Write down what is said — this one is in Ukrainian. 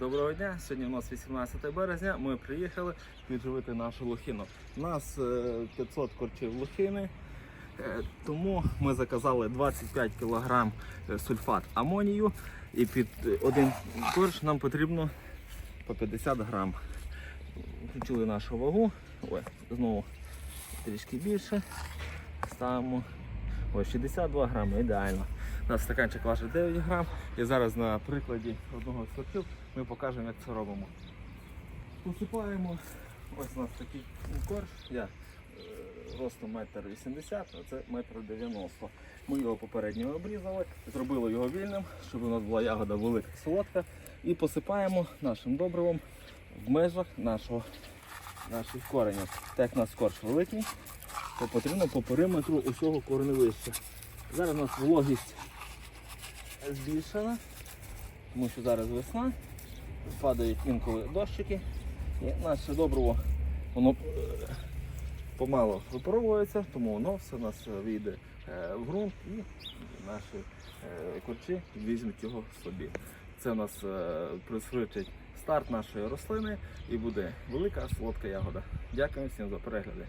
Доброго дня! Сьогодні у нас 18 березня. Ми приїхали підживити нашу лохину. У нас е, 500 корчів лохини, е, тому ми заказали 25 кг сульфат амонію. І під е, один корч нам потрібно по 50 грам. Включили нашу вагу. Ой, знову трішки більше. Ставимо ось 62 грами, ідеально. У нас стаканчик важить 9 грам. І зараз на прикладі одного з сортів ми покажемо, як це робимо. Посипаємо. Ось у нас такий корж. Я е, ростом 1,80 м, а це 1,90 м. Ми його попередньо обрізали, зробили його вільним, щоб у нас була ягода велика солодка. І посипаємо нашим добривом в межах нашого, наших коренів. Так як у нас корж великий, то потрібно по периметру усього кореневища. Зараз у нас вологість збільшена, тому що зараз весна, падають інколи дощики, і наше добриво воно е, помало випаровується, тому воно все у нас вийде е, в ґрунт і наші е, корчі візьмуть його собі. Це у нас пришвидшить старт нашої рослини і буде велика солодка ягода. Дякую всім за перегляди.